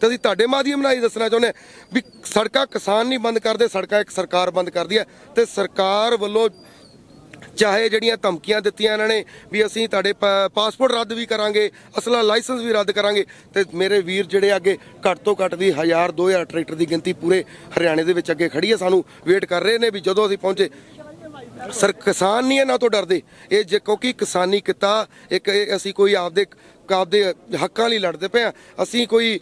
ਤੇ ਅਸੀਂ ਤੁਹਾਡੇ ਮਾਧਿਅਮ ਨਾਲ ਹੀ ਦੱਸਣਾ ਚਾਹੁੰਦੇ ਹਾਂ ਵੀ ਸੜਕਾਂ ਕਿਸਾਨ ਨਹੀਂ ਬੰਦ ਕਰਦੇ, ਸੜਕਾਂ ਇੱਕ ਸਰਕਾਰ ਬੰਦ ਕਰਦੀ ਹੈ ਤੇ ਸਰਕਾਰ ਵੱਲੋਂ ਚਾਹੇ ਜਿਹੜੀਆਂ ਧਮਕੀਆਂ ਦਿੱਤੀਆਂ ਇਹਨਾਂ ਨੇ ਵੀ ਅਸੀਂ ਤੁਹਾਡੇ ਪਾ- ਪਾਸਪੋਰਟ ਰੱਦ ਵੀ ਕਰਾਂਗੇ, ਅਸਲਾ ਲਾਇਸੈਂਸ ਵੀ ਰੱਦ ਕਰਾਂਗੇ, ਤੇ ਮੇਰੇ ਵੀਰ ਜਿਹੜੇ ਅੱਗੇ ਘੱਟ ਤੋਂ ਘੱਟ ਦੀ 1000 2000 ਟਰੈਕਟਰ ਦੀ ਗਿਣਤੀ ਪੂਰੇ ਹਰਿਆਣੇ ਦੇ ਵਿੱਚ ਅੱਗੇ ਖੜੀ ਹੈ, ਸਾਨੂੰ ਵੇਟ ਕਰ ਰਹੇ ਨੇ ਵੀ ਜਦੋਂ ਅਸੀਂ ਪਹੁੰਚੇ। ਸਰ, ਕਿਸਾਨ ਨਹੀਂ ਇਹਨਾਂ ਤੋਂ ਡਰਦੇ। ਇਹ ਜੇ ਕਿਉਂਕਿ ਕਿਸਾਨੀ ਕਿੱਤਾ, ਇੱਕ ਇਹ ਅਸੀਂ ਕੋਈ ਆਪਦੇ ਆਪਦੇ ਹੱਕਾਂ ਲਈ ਲੜਦੇ ਪਏ ਆ ਅਸੀਂ ਕੋਈ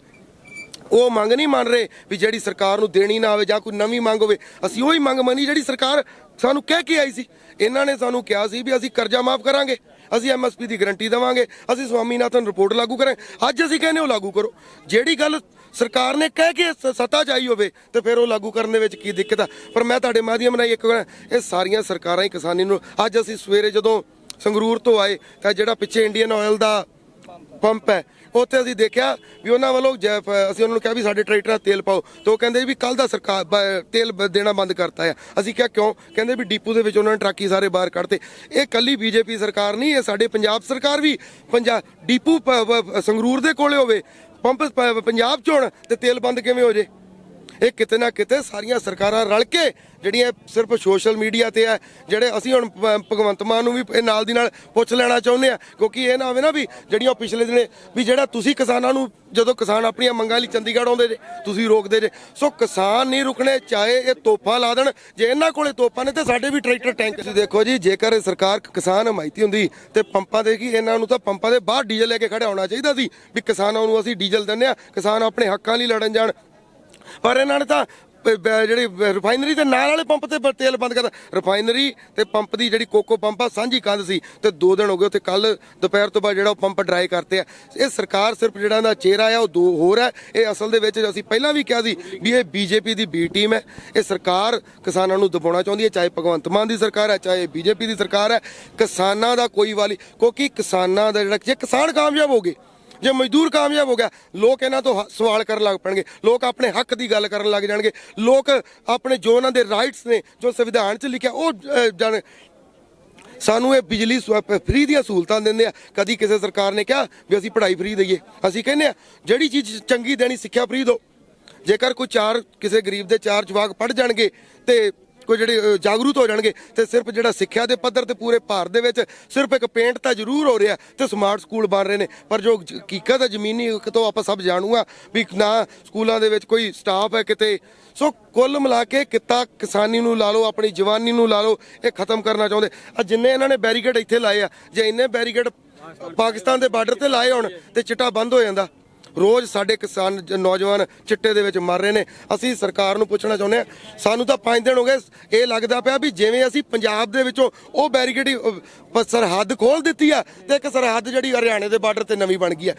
ਉਹ ਮੰਗ ਨਹੀਂ ਮੰਨ ਰਹੇ ਵੀ ਜਿਹੜੀ ਸਰਕਾਰ ਨੂੰ ਦੇਣੀ ਨਾ ਆਵੇ ਜਾਂ ਕੋਈ ਨਵੀਂ ਮੰਗ ਹੋਵੇ। ਅਸੀਂ ਉਹੀ ਮੰਗ ਮੰਨੀ ਜਿਹੜੀ ਸਰਕਾਰ ਸਾਨੂੰ ਕਹਿ ਕੇ ਆਈ ਸੀ। ਇਹਨਾਂ ਨੇ ਸਾਨੂੰ ਕਿਹਾ ਸੀ ਵੀ ਅਸੀਂ ਕਰਜ਼ਾ ਮਾਫ ਕਰਾਂਗੇ। ਅਸੀਂ ਐਮਐਸਪੀ ਦੀ ਗਾਰੰਟੀ ਦੇਵਾਂਗੇ। ਅਸੀਂ ਸਵਾਮੀਨਾਥਨ ਰਿਪੋਰਟ ਲਾਗੂ ਕਰਾਂਗੇ। ਅੱਜ ਅਸੀਂ ਕਹਿੰਦੇ ਉਹ ਲਾਗੂ ਕਰੋ। ਜਿਹੜੀ ਗੱਲ ਸਰਕਾਰ ਨੇ ਕਹਿ ਕੇ ਸ- ਸੱਤਾ ਚਾਹੀ ਹੋਵੇ ਤੇ ਫਿਰ ਉਹ ਲਾਗੂ ਕਰਨ ਦੇ ਵਿੱਚ ਕੀ ਦਿੱਕਤ ਆ? ਪਰ ਮੈਂ ਤੁਹਾਡੇ ਮਾਧਿਅਮ ਨਾਲ ਇੱਕ ਇਹ ਸਾਰੀਆਂ ਸਰਕਾਰਾਂ ਹੀ ਕਿਸਾਨੀ ਨੂੰ ਅੱਜ ਅਸੀਂ ਸਵੇਰੇ ਜਦੋਂ ਸੰਗਰੂਰ ਤੋਂ ਆਏ ਤਾਂ ਜਿਹੜਾ ਪਿੱਛੇ ਇੰਡੀਅਨ ਆਇਲ ਦਾ ਪੰਪ ਹੈ। ਉੱਥੇ ਅਸੀਂ ਦੇਖਿਆ ਵੀ ਉਹਨਾਂ ਵੱਲੋਂ ਜੈ- ਪ- ਅਸੀਂ ਉਹਨਾਂ ਨੂੰ ਕਿਹਾ ਵੀ ਸਾਡੇ ਟਰੈਕਟਰਾਂ 'ਚ ਤੇਲ ਪਾਓ। ਤੇ ਉਹ ਕਹਿੰਦੇ ਵੀ ਕੱਲ ਦਾ ਸਰਕਾਰ ਬ- ਤੇਲ ਬ- ਦੇਣਾ ਬੰਦ ਕਰਤਾ ਹੈ। ਅਸੀਂ ਕਿਹਾ ਕਿਉਂ? ਕਹਿੰਦੇ ਵੀ ਡੀਪੂ ਦੇ ਵਿੱਚ ਉਹਨਾਂ ਨੇ ਟਰੱਕੀ ਸਾਰੇ ਬਾਹਰ ਕੱਢਤੇ। ਇਹ ਕੱਲੀ ਬੀਜੇਪੀ ਸਰਕਾਰ ਨਹੀਂ, ਇਹ ਸਾਡੇ ਪੰਜਾਬ ਸਰਕਾਰ ਵੀ ਪੰਜਾ ਡੀਪੂ ਪ- ਪ- ਸੰਗਰੂਰ ਦੇ ਕੋਲੇ ਹੋਵੇ। ਪੰਪ ਪ- ਪੰਜਾਬ 'ਚ ਹੋਣ ਤੇ ਤੇਲ ਬੰਦ ਕਿਵੇਂ ਹੋ ਜੇ? ਇਹ ਕਿਤੇ ਨਾ ਕਿਤੇ ਸਾਰੀਆਂ ਸਰਕਾਰਾਂ ਰਲ ਕੇ ਜਿਹੜੀਆਂ ਸਿਰਫ ਸੋਸ਼ਲ ਮੀਡੀਆ ਤੇ ਹੈ, ਜਿਹੜੇ ਅਸੀਂ ਹੁਣ ਭਗਵੰਤ ਮਾਨ ਨੂੰ ਵੀ ਇਹ ਨਾਲ ਦੀ ਨਾਲ ਪੁੱਛ ਲੈਣਾ ਚਾਹੁੰਦੇ ਆ ਕਿਉਂਕਿ ਇਹ ਨਾ ਹੋਵੇ ਨਾ ਵੀ ਜਿਹੜੀਆਂ ਉਹ ਪਿਛਲੇ ਦਿਨੇ ਵੀ ਜਿਹੜਾ ਤੁਸੀਂ ਕਿਸਾਨਾਂ ਨੂੰ ਜਦੋਂ ਕਿਸਾਨ ਆਪਣੀਆਂ ਮੰਗਾਂ ਲਈ ਚੰਡੀਗੜ੍ਹ ਆਉਂਦੇ ਜੇ, ਤੁਸੀਂ ਰੋਕਦੇ ਜੇ, ਸੋ ਕਿਸਾਨ ਨਹੀਂ ਰੁਕਣੇ, ਚਾਹੇ ਇਹ ਤੋਹਫਾ ਲਾ ਦੇਣ, ਜੇ ਇਹਨਾਂ ਕੋਲੇ ਤੋਹਫਾ ਨੇ ਤੇ ਸਾਡੇ ਵੀ ਟਰੈਕਟਰ ਟੈਂਕ ਤੁਸੀਂ ਦੇਖੋ ਜੀ, ਜੇਕਰ ਸਰਕਾਰ ਕਿਸਾਨ ਹਮਾਇਤੀ ਹੁੰਦੀ ਤੇ ਪੰਪਾਂ ਦੇ ਕੀ ਇਹਨਾਂ ਨੂੰ ਤਾਂ ਪੰਪਾਂ ਦੇ ਬਾਹਰ ਡੀਜ਼ਲ ਲੈ ਕੇ ਖੜਿਆ ਹੋਣਾ ਚਾਹੀਦਾ ਸੀ, ਵੀ ਕਿਸਾਨਾਂ ਨੂੰ ਅਸੀਂ ਡੀਜ਼ਲ ਦਿੰਦੇ ਆ ਕਿਸਾਨ ਆਪਣੇ ਹੱਕਾਂ ਲਈ ਲੜਨ ਜਾਣ ਪਰ ਇਹਨਾਂ ਨੇ ਤਾਂ ਬ- ਜਿਹੜੀ ਰਿਫਾਈਨਰੀ ਦੇ ਨਾਲ ਵਾਲੇ ਪੰਪ ਤੇ ਬ- ਤੇਲ ਬੰਦ ਕਰਦਾ ਰਿਫਾਈਨਰੀ ਤੇ ਪੰਪ ਦੀ ਜਿਹੜੀ ਕੋਕੋ ਪੰਪ ਆ, ਸਾਂਝੀ ਕੰਧ ਸੀ ਤੇ ਦੋ ਦਿਨ ਹੋ ਗਏ ਉੱਥੇ ਕੱਲ ਦੁਪਹਿਰ ਤੋਂ ਬਾਅਦ ਜਿਹੜਾ ਉਹ ਪੰਪ ਡਰਾਈ ਕਰਤੇ ਆ। ਇਹ ਸਰਕਾਰ ਸਿਰਫ ਜਿਹੜਾ ਇਹਦਾ ਚਿਹਰਾ ਆ, ਉਹ ਦੋ ਹੋਰ ਹੈ ਇਹ ਅਸਲ ਦੇ ਵਿੱਚ ਅਸੀਂ ਪਹਿਲਾਂ ਵੀ ਕਿਹਾ ਸੀ ਵੀ ਇਹ ਬੀਜੇਪੀ ਦੀ ਬੀ ਟੀਮ ਹੈ ਇਹ ਸਰਕਾਰ ਕਿਸਾਨਾਂ ਨੂੰ ਦਬਾਉਣਾ ਚਾਹੁੰਦੀ ਹੈ ਚਾਹੇ ਭਗਵੰਤ ਮਾਨ ਦੀ ਸਰਕਾਰ ਹੈ ਚਾਹੇ ਬੀਜੇਪੀ ਦੀ ਸਰਕਾਰ ਹੈ ਕਿਸਾਨਾਂ ਦਾ ਕੋਈ ਵਾਲੀ, ਕਿਉਂਕਿ ਕਿਸਾਨਾਂ ਦਾ ਜਿਹੜਾ, ਜੇ ਕਿਸਾਨ ਕਾਮਯਾਬ ਹੋ ਗਏ ਜੇ ਮਜ਼ਦੂਰ ਕਾਮਯਾਬ ਹੋ ਗਿਆ, ਲੋਕ ਇਹਨਾਂ ਤੋਂ ਹ- ਸਵਾਲ ਕਰਨ ਲੱਗ ਪੈਣਗੇ। ਲੋਕ ਆਪਣੇ ਹੱਕ ਦੀ ਗੱਲ ਕਰਨ ਲੱਗ ਜਾਣਗੇ। ਲੋਕ ਆਪਣੇ ਜੋ ਉਹਨਾਂ ਦੇ ਰਾਈਟਸ ਨੇ, ਜੋ ਸੰਵਿਧਾਨ 'ਚ ਲਿਖਿਆ, ਉਹ ਜਾਣ। ਸਾਨੂੰ ਇਹ ਬਿਜਲੀ ਫ੍ਰੀ ਦੀਆਂ ਸਹੂਲਤਾਂ ਦਿੰਦੇ ਆ। ਕਦੀ ਕਿਸੇ ਸਰਕਾਰ ਨੇ ਕਿਹਾ ਵੀ ਅਸੀਂ ਪੜ੍ਹਾਈ ਫ੍ਰੀ ਦਈਏ। ਅਸੀਂ ਕਹਿੰਦੇ ਆ, ਜਿਹੜੀ ਚੀਜ਼ ਚੰਗੀ ਦੇਣੀ ਸਿੱਖਿਆ ਫ੍ਰੀ ਦਿਓ। ਜੇਕਰ ਕੋਈ ਚਾਰ, ਕਿਸੇ ਗਰੀਬ ਦੇ ਚਾਰ ਜਵਾਕ ਪੜ ਜਾਣਗੇ ਤੇ ਕੋਈ ਜਿਹੜੇ ਜਾਗਰੂਕ ਹੋ ਜਾਣਗੇ ਤੇ ਸਿਰਫ ਜਿਹੜਾ ਸਿੱਖਿਆ ਦੇ ਪੱਧਰ ਤੇ ਪੂਰੇ ਭਾਰਤ ਦੇ ਵਿੱਚ ਸਿਰਫ ਇੱਕ ਪੇਂਟ ਤਾਂ ਜ਼ਰੂਰ ਹੋ ਰਿਹਾ ਤੇ ਸਮਾਰਟ ਸਕੂਲ ਬਣ ਰਹੇ ਨੇ। ਪਰ ਜੋ ਹਕੀਕਤ ਹੈ ਜ਼ਮੀਨੀ ਤੋਂ ਆਪਾਂ ਸਭ ਜਾਣੂਗਾ ਵੀ ਨਾ ਸਕੂਲਾਂ ਦੇ ਵਿੱਚ ਕੋਈ ਸਟਾਫ ਹੈ ਕਿਤੇ। ਸੋ ਕੁੱਲ ਮਿਲਾ ਕੇ ਕਿੱਤਾ ਕਿਸਾਨੀ ਨੂੰ ਲਾ ਲਓ, ਆਪਣੀ ਜਵਾਨੀ ਨੂੰ ਲਾ ਲਓ, ਇਹ ਖਤਮ ਕਰਨਾ ਚਾਹੁੰਦੇ। ਆ ਜਿੰਨੇ ਇਹਨਾਂ ਨੇ ਬੈਰੀਕੇਡ ਇੱਥੇ ਲਾਏ ਆ, ਜੇ ਇੰਨੇ ਬੈਰੀਕੇਡ ਪਾਕਿਸਤਾਨ ਦੇ ਬਾਰਡਰ ਤੇ ਲਾਏ ਹੋਣ ਤੇ ਚਿੱਟਾ ਬੰਦ ਹੋ ਜਾਂਦਾ। ਰੋਜ਼ ਸਾਡੇ ਕਿਸਾਨ ਨੌਜਵਾਨ ਚਿੱਟੇ ਦੇ ਵਿੱਚ ਮਰ ਰਹੇ ਨੇ। ਅਸੀਂ ਸਰਕਾਰ ਨੂੰ ਪੁੱਛਣਾ ਚਾਹੁੰਦੇ ਆ ਸਾਨੂੰ ਤਾਂ 5 ਦਿਨ ਹੋ ਗਏ, ਇਹ ਲੱਗਦਾ ਪਿਆ ਵੀ ਜਿਵੇਂ ਅਸੀਂ ਪੰਜਾਬ ਦੇ ਵਿੱਚੋਂ ਉਹ ਬੈਰੀਕੇਡ ਸਰਹੱਦ ਖੋਲ ਦਿੱਤੀ ਆ ਤੇ ਇੱਕ ਸਰਹੱਦ ਜਿਹੜੀ ਹਰਿਆਣੇ ਦੇ ਬਾਰਡਰ ਤੇ ਨਵੀਂ ਬਣ ਗਈ ਆ।